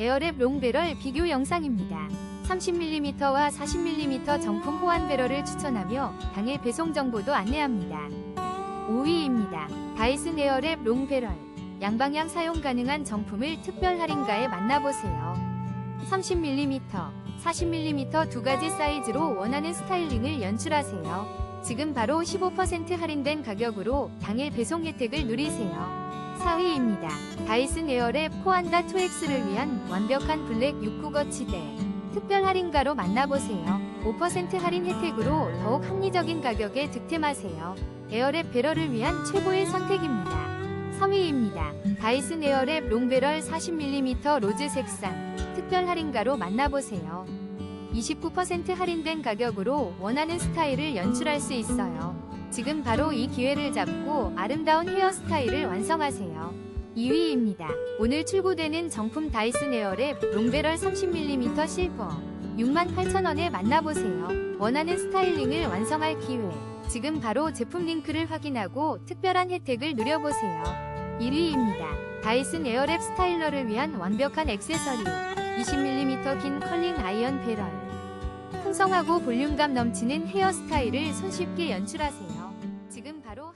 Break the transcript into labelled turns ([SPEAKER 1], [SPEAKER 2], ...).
[SPEAKER 1] 에어랩 롱배럴 비교 영상입니다. 30mm와 40mm 정품 호환 배럴을 추천하며 당일 배송 정보도 안내합니다. 5위입니다. 다이슨 에어랩 롱배럴 양방향 사용 가능한 정품을 특별 할인가에 만나보세요. 30mm, 40mm 두 가지 사이즈로 원하는 스타일링을 연출하세요. 지금 바로 15% 할인된 가격으로 당일 배송 혜택을 누리세요. 4위입니다. 다이슨 에어랩 코안다 2X를 위한 완벽한 블랙 69 거치대. 특별 할인가로 만나보세요. 5% 할인 혜택으로 더욱 합리적인 가격에 득템하세요. 에어랩 배럴을 위한 최고의 선택입니다. 3위입니다. 다이슨 에어랩 롱배럴 40mm 로즈 색상. 특별 할인가로 만나보세요. 29% 할인된 가격으로 원하는 스타일을 연출할 수 있어요. 지금 바로 이 기회를 잡고 아름다운 헤어스타일을 완성하세요. 2위입니다. 오늘 출고되는 정품 다이슨 에어랩 롱배럴 30mm 실버 68,000원에 만나보세요. 원하는 스타일링을 완성할 기회. 지금 바로 제품 링크를 확인하고 특별한 혜택을 누려보세요. 1위입니다. 다이슨 에어랩 스타일러를 위한 완벽한 액세서리 20mm 긴 컬링 아이언 배럴 풍성하고 볼륨감 넘치는 헤어스타일을 손쉽게 연출하세요. 지금 바로